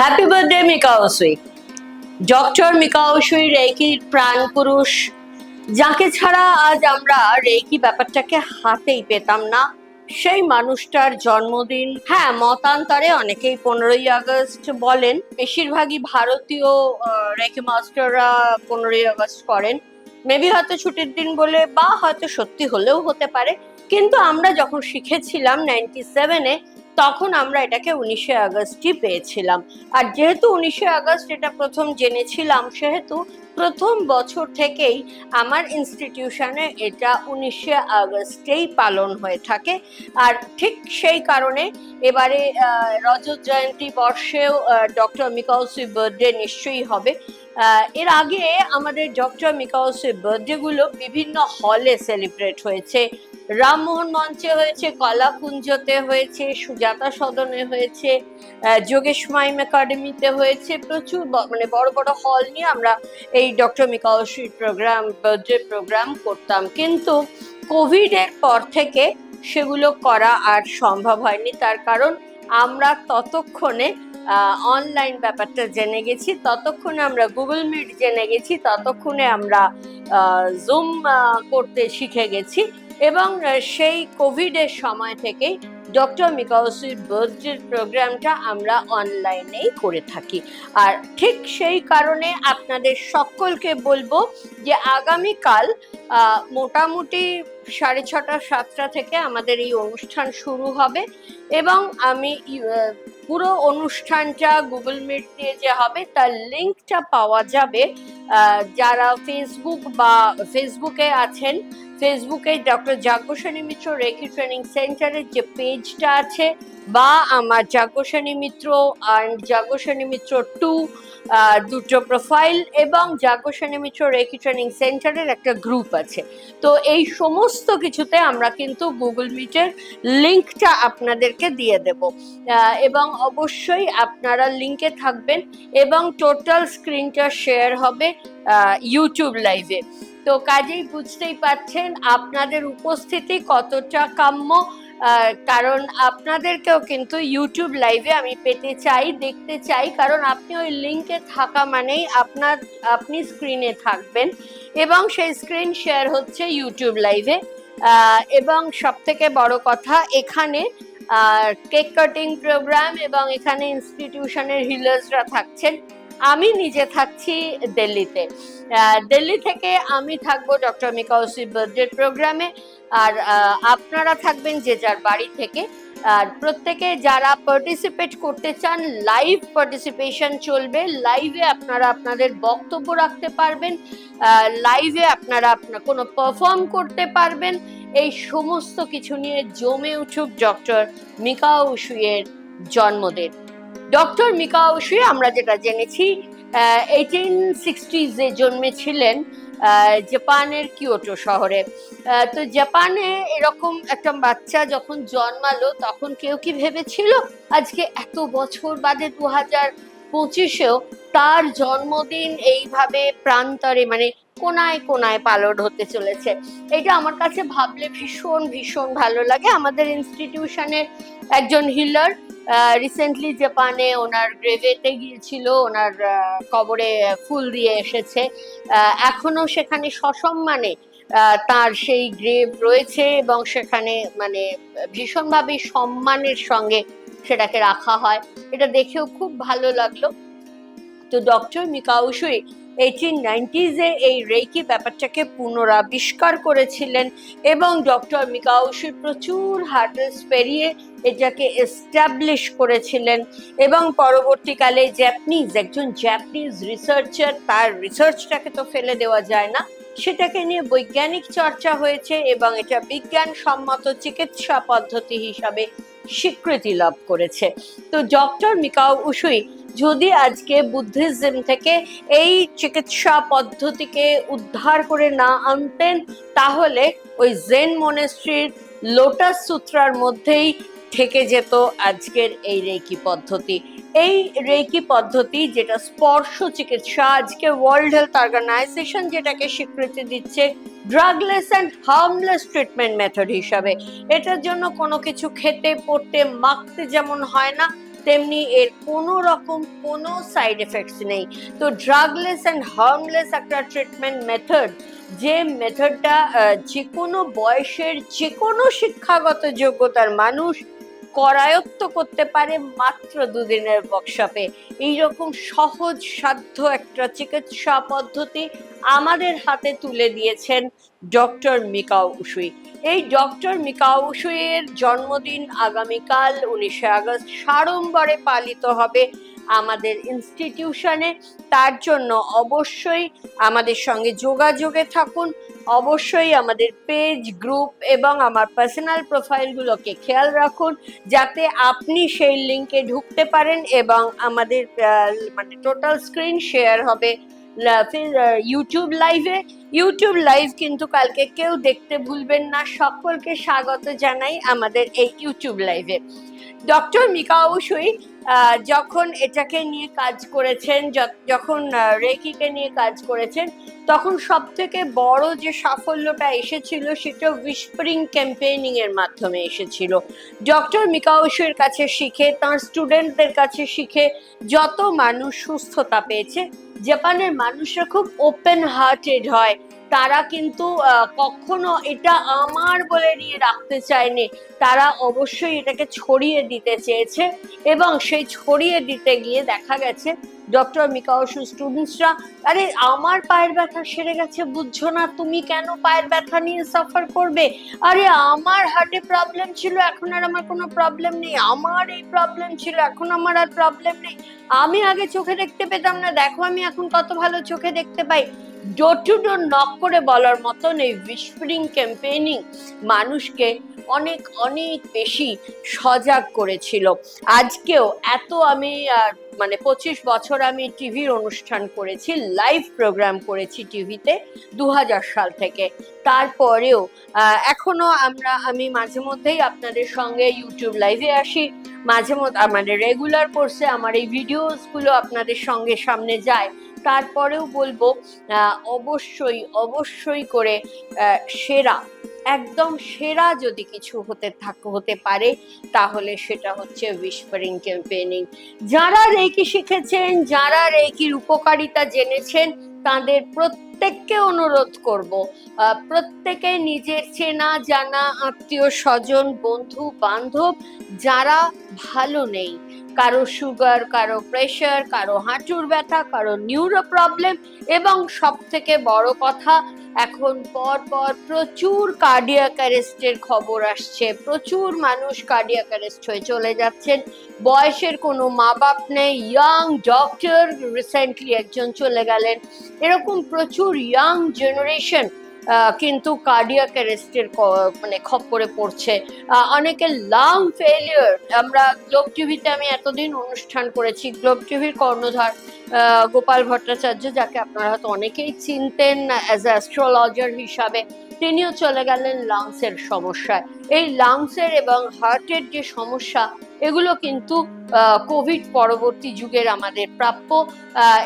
Happy birthday Mikao Usui doctor Mikao Usui রেকির প্রাণ পুরুষ যাকে ছাড়া আজ আমরা রেকি ব্যাপারটাকে হাতেই পেতাম না, সেই মানুষটার জন্মদিন। হ্যাঁ মতান্তরে অনেকেই পনেরোই আগস্ট বলেন, বেশিরভাগই ভারতীয় রেকি মাস্টাররা পনেরোই আগস্ট করেন। মেবি হয়তো ছুটির দিন বলে বা হয়তো সত্যি হলেও হতে পারে। কিন্তু আমরা যখন শিখেছিলাম নাইনটি সেভেনে তখন আমরা এটাকে উনিশে আগস্টই পেয়েছিলাম। আর যেহেতু উনিশে আগস্ট এটা প্রথম জেনেছিলাম, সেহেতু প্রথম বছর থেকেই আমার ইনস্টিটিউশনে এটা উনিশে আগস্টেই পালন হয়ে থাকে। আর ঠিক সেই কারণে এবারে রজত জয়ন্তী বর্ষেও ডক্টর মিকাউসি বার্থডে নিশ্চয়ই হবে। এর আগে আমাদের ডক্টর মিকাউসি বার্থডেগুলো বিভিন্ন হলে সেলিব্রেট হয়েছে। রামমোহন মঞ্চে হয়েছে, কলাকুঞ্জতে হয়েছে, সুজাতা সদনে হয়েছে যোগেশ মাইম একাডেমিতে হয়েছে। প্রচুর মানে বড় বড় হল নিয়ে আমরা এই ডক্টর মিকাওসির প্রোগ্রাম বার্থডে প্রোগ্রাম করতাম। কিন্তু কোভিডের পর থেকে সেগুলো করা আর সম্ভব হয়নি। তার কারণ আমরা ততক্ষণে অনলাইন ব্যাপারটা জেনে গেছি। ততক্ষণে আমরা গুগল মিট জেনে গেছি, ততক্ষণে আমরা জুম করতে শিখে গেছি এবং সেই কোভিডের সময় থেকেই ডক্টর মিকাউসির বার্থডে প্রোগ্রামটা আমরা অনলাইনেই করে থাকি। আর ঠিক সেই কারণে আপনাদের সকলকে বলব যে আগামীকাল মোটামুটি সাড়ে ছটা, সাতটা থেকে আমাদের এই অনুষ্ঠান শুরু হবে এবং আমি পুরো অনুষ্ঠানটা গুগল মিট দিয়ে যে হবে, তার লিঙ্কটা পাওয়া যাবে যারা ফেসবুক বা ফেসবুকে আছেন ফেসবুকে doctor Yajnaseni Mitra reiki training সেন্টারের যে পেজটা আছে, বা আমার যাজ্ঞসেনী মিত্র অ্যান্ড যাজ্ঞসেনী মিত্র টু দুটো প্রোফাইল এবং যাজ্ঞসেনী মিত্র রেকি ট্রেনিং সেন্টারের একটা গ্রুপ আছে। তো এই সমস্ত কিছুতে আমরা কিন্তু গুগল মিটের লিঙ্কটা আপনাদেরকে দিয়ে দেব। এবং অবশ্যই আপনারা লিঙ্কে থাকবেন এবং টোটাল স্ক্রিনটা শেয়ার হবে ইউটিউব লাইভে তো কাজেই বুঝতেই পারছেন, আপনাদের উপস্থিতি কতটা কাম্য কারণ আপনাদেরকেও কিন্তু ইউটিউব লাইভে আমি পেতে চাই, দেখতে চাই, কারণ আপনি ওই লিঙ্কে থাকা মানেই আপনার, আপনি স্ক্রিনে থাকবেন এবং সেই স্ক্রিন শেয়ার হচ্ছে ইউটিউব লাইভে এবং সব থেকে বড় কথা, এখানে কেক কাটিং প্রোগ্রাম এবং এখানে ইনস্টিটিউশনের হিলার্সরা থাকছেন। আমি নিজে থাকছি দিল্লিতে। দিল্লি থেকে আমি থাকব ডক্টর মিকাউসি বার্থডে প্রোগ্রামে আর আপনারা থাকবেন যে যার বাড়ি থেকে। আর প্রত্যেকে যারা পার্টিসিপেট করতে চান লাইভ পার্টিসিপেশন চলবে। লাইভে আপনারা আপনাদের বক্তব্য রাখতে পারবেন। লাইভে আপনারা আপনার কোনো পারফর্ম করতে পারবেন। এই সমস্ত কিছু নিয়ে জমে উঠুক ডক্টর মিকাও উসুয়ের জন্মদিন। ডক্টর মিকাও উসুয়ে আমরা যেটা জেনেছি এইটিন সিক্সটিজে জন্মেছিলেন জাপানের কিয়োটো শহরে। তো জাপানে এরকম একটা বাচ্চা যখন জন্মালো, তখন কেউ কি ভেবেছিল আজকে এত বছর বাদে দু হাজার পঁচিশেও তার জন্মদিন এইভাবে প্রান্তরে মানে কোনায় কোনায় পালন হতে চলেছে? এটা আমার কাছে ভাবলে ভীষণ ভীষণ ভালো লাগে। আমাদের ইনস্টিটিউশনের একজন হিলার রিসেন্টলি জাপানে ওনার গ্রেভেতে গিয়েছিল, ওনার কবরে ফুল দিয়ে এসেছে। এখনও সেখানে সসম্মানে তার সেই গ্রেভ রয়েছে এবং সেখানে মানে ভীষণভাবে সম্মানের সঙ্গে সেটাকে রাখা হয়। এটা দেখেও খুব ভালো লাগল। তো ডক্টর মিকাউসুই এইটিন নাইনটিজে এই রেকি ব্যাপারটাকে পুনরাবিষ্কার করেছিলেন এবং ডক্টর মিকাউসুই প্রচুর হার্ডেলস পেরিয়ে এটাকে এস্টাবলিশ করেছিলেন এবং পরবর্তীকালে জ্যাপনিজ, একজন জ্যাপনিজ রিসার্চার, তার রিসার্চটাকে তো ফেলে দেওয়া যায় না। সেটাকে নিয়ে বৈজ্ঞানিক চর্চা হয়েছে এবং এটা বিজ্ঞানসম্মত চিকিৎসা পদ্ধতি হিসাবে স্বীকৃতি লাভ করেছে। তো ডক্টর মিকাও উসুই যদি আজকে বুদ্ধিজম থেকে এই চিকিৎসা পদ্ধতিকে উদ্ধার করে না আনতেন, তাহলে ওই জেন মনেস্ট্রির লোটাস সূত্রার মধ্যেই থেকে যেত আজকের এই রেকি পদ্ধতি। এই রেকি পদ্ধতি যেটা স্পর্শ চিকিৎসা, আজকে ওয়ার্ল্ড হেলথ অর্গানাইজেশন যেটাকে স্বীকৃতি দিচ্ছে drugless and harmless treatment method হিসাবে। এটার জন্য কোনো কিছু খেতে, পড়তে, মাখতে যেমন হয় না, তেমনি এর কোনো রকম কোনো সাইড এফেক্টস নেই। তো ড্রাগলেস অ্যান্ড হার্মলেস একটা ট্রিটমেন্ট মেথড যে মেথডটা যে কোনো বয়সের যে কোনো শিক্ষাগত যোগ্যতার মানুষ করায়ত্ত করতে পারে মাত্র দুদিনের ওয়ার্কশপে এইরকম সহজ সাধ্য একটা চিকিৎসা পদ্ধতি আমাদের হাতে তুলে দিয়েছেন ডক্টর মিকাও উসুই এই ডক্টর মিকাও উসুইয়ের জন্মদিন আগামীকাল উনিশে আগস্ট সাড়ম্বরে পালিত হবে আমাদের ইনস্টিটিউশনে তার জন্য অবশ্যই আমাদের সঙ্গে যোগাযোগে থাকুন। অবশ্যই আমাদের পেজ গ্রুপ এবং আমার পার্সোনাল প্রোফাইলগুলোকে খেয়াল রাখুন, যাতে আপনি সেই লিঙ্কে ঢুকতে পারেন এবং আমাদের মানে টোটাল স্ক্রিন শেয়ার হবে ইউটিউব লাইভে ইউটিউব লাইভ কিন্তু কালকে কেউ দেখতে ভুলবেন না। সকলকে স্বাগত জানাই আমাদের এই ইউটিউব লাইভে ডক্টর মিকা অবশ্যই যখন এটাকে নিয়ে কাজ করেছেন যখন রেকিকে নিয়ে কাজ করেছেন, তখন সব থেকে বড় যে সাফল্যটা এসেছিল, সেটা উইসপারিং ক্যাম্পেইনিং এর মাধ্যমে এসেছিল। ডক্টর মিকাউসের কাছে শিখে, তার স্টুডেন্টদের কাছে শিখে যত মানুষ সুস্থতা পেয়েছে, জাপানের মানুষরা খুব ওপেন হার্টেড হয়। তারা কিন্তু কখনো এটা আমার বলে নিয়ে রাখতে চায়নি। তারা অবশ্যই এটাকে ছড়িয়ে দিতে চেয়েছে এবং সেই ছড়িয়ে দিতে গিয়ে দেখা গেছে, ডক্টর মিকাওসু স্টুডেন্টসরা আরে, আমার পায়ের ব্যথা সেরে গেছে, বুঝছ না? তুমি কেন পায়ের ব্যথা নিয়ে সাফার করবে? আরে, আমার হার্টে প্রবলেম ছিল, এখন আর আমার কোনো প্রবলেম নেই। আমার এই প্রবলেম ছিল, এখন আমার আর প্রবলেম নেই। আমি আগে চোখে দেখতে পেতাম না। দেখো আমি এখন কত ভালো চোখে দেখতে পাই। ডোর টু ডোর নক করে বলার মতন এই উইসপারিং ক্যাম্পেইনিং মানুষকে অনেক অনেক বেশি সজাগ করেছিল। আজকেও এত আমি মানে পঁচিশ বছর আমি টিভির অনুষ্ঠান করেছি লাইভ প্রোগ্রাম করেছি টিভিতে দু হাজার সাল থেকে। তারপরেও আহ, এখনও আমরা আমি মাঝে মধ্যেই আপনাদের সঙ্গে ইউটিউব লাইভে আসি। মাঝে মধ্যে আমাদের রেগুলার কোর্সে আমার এই ভিডিওসগুলো আপনাদের সঙ্গে সামনে যায়। তারপরেও বলব অবশ্যই অবশ্যই করে সেরা, একদম সেরা যদি কিছু হতে থাক, হতে পারে, তাহলে সেটা হচ্ছে উইসপারিং ক্যাম্পেইনিং যারা রেকি শিখেছেন, যারা রেকির উপকারিতা জেনেছেন, তাদের প্রত্যেককে অনুরোধ করব প্রত্যেকে নিজের চেনা, জানা আত্মীয় স্বজন বন্ধু বান্ধব যারা ভালো নেই কারও সুগার কারও প্রেশার কারও হাঁটুর ব্যথা, কারও নিউরো প্রবলেম এবং সব থেকে বড় কথা, এখন পর পর প্রচুর কার্ডিয়াক অ্যারেস্টের খবর আসছে। প্রচুর মানুষ কার্ডিয়াক অ্যারেস্ট হয়ে চলে যাচ্ছেন। বয়সের কোনো মা বাপ নেই। ইয়াং ডক্টর রিসেন্টলি একজন চলে গেলেন। এরকম প্রচুর ইয়াং জেনারেশন কিন্তু কার্ডিয়াক অ্যারেস্টের মানে খপ খপ্পরে পড়ছে। আহ, অনেকের লাং ফেলিয়ার আমরা গ্লোব টিভিতে আমি এতদিন অনুষ্ঠান করেছি। গ্লোব টিভির কর্ণধার গোপাল ভট্টাচার্য যাকে আপনারা হয়তো অনেকেই চিনতেন অ্যাজ অ্যাস্ট্রোলজার হিসাবে তিনিও চলে গেলেন লাংসের সমস্যায়। এই লাংসের এবং হার্টের যে সমস্যা এগুলো কিন্তু কোভিড পরবর্তী যুগের আমাদের প্রাপ্য।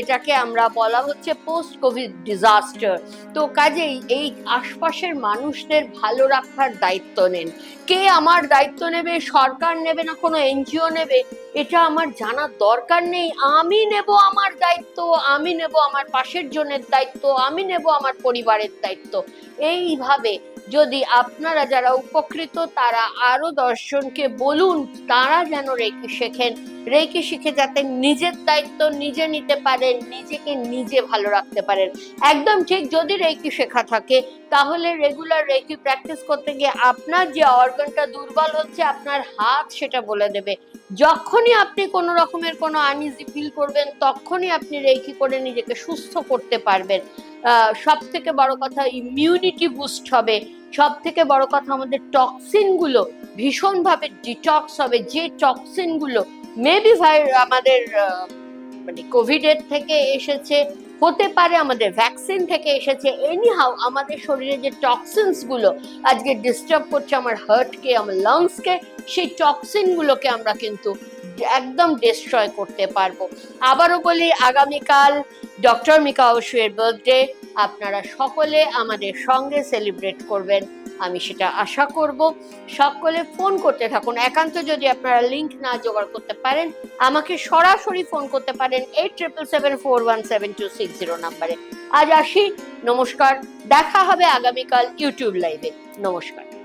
এটাকে আমরা বলা হচ্ছে পোস্ট কোভিড ডিজাস্টার তো কাজেই এই আশপাশের মানুষদের ভালো রাখার দায়িত্ব নেন। কে আমার দায়িত্ব নেবে, সরকার নেবে না কোনো এনজিও নেবে, এটা আমার জানার দরকার নেই। আমি নেব আমার দায়িত্ব, আমি নেব আমার পাশের জনের দায়িত্ব, আমি নেব আমার পরিবারের দায়িত্ব। এইভাবে যদি আপনারা যারা উপকৃত তারা আরও দর্শনকে বলুন তারা যেন রেখে শেখেন। রেকি শিখে যাতে নিজের দায়িত্ব নিজে নিতে পারেন, নিজেকে নিজে ভালো রাখতে পারেন। একদম ঠিক যদি রেকি শেখা থাকে, তাহলে রেগুলার রেকি প্র্যাকটিস করতে গিয়ে আপনার যে অর্গানটা দুর্বল হচ্ছে, আপনার হাত সেটা বলে দেবে। যখনই আপনি কোনো রকমের কোনো আনইজি ফিল করবেন, তখনই আপনি রেকি করে নিজেকে সুস্থ করতে পারবেন। সব থেকে বড় কথা ইমিউনিটি বুস্ট হবে। সব থেকে বড় কথা আমাদের টক্সিনগুলো ভীষণভাবে ডিটক্স হবে। যে টক্সিনগুলো মেবি ভাই আমাদের মানে কোভিড এর থেকে এসেছে, হতে পারে আমাদের ভ্যাকসিন থেকে এসেছে। এনিহাউ আমাদের শরীরে যে টক্সিনসগুলো আজকে ডিস্টার্ব করছে আমার হার্টকে আমার লাংসকে সেই টক্সিনগুলোকে আমরা কিন্তু একদম ডিস্ট্রয় করতে পারব। আবারও বলি, আগামীকাল ডক্টর মিকা অবশ্যের বার্থডে আপনারা সকলে আমাদের সঙ্গে সেলিব্রেট করবেন। আমি সেটা আশা করব। সকলে ফোন করতে থাকুন। একান্ত যদি আপনারা লিংক না জোগাড় করতে পারেন, আমাকে সরাসরি ফোন করতে পারেন eight triple seven four one seven two six zero নাম্বারে। আজ আসি। নমস্কার। দেখা হবে আগামীকাল ইউটিউব লাইভে নমস্কার।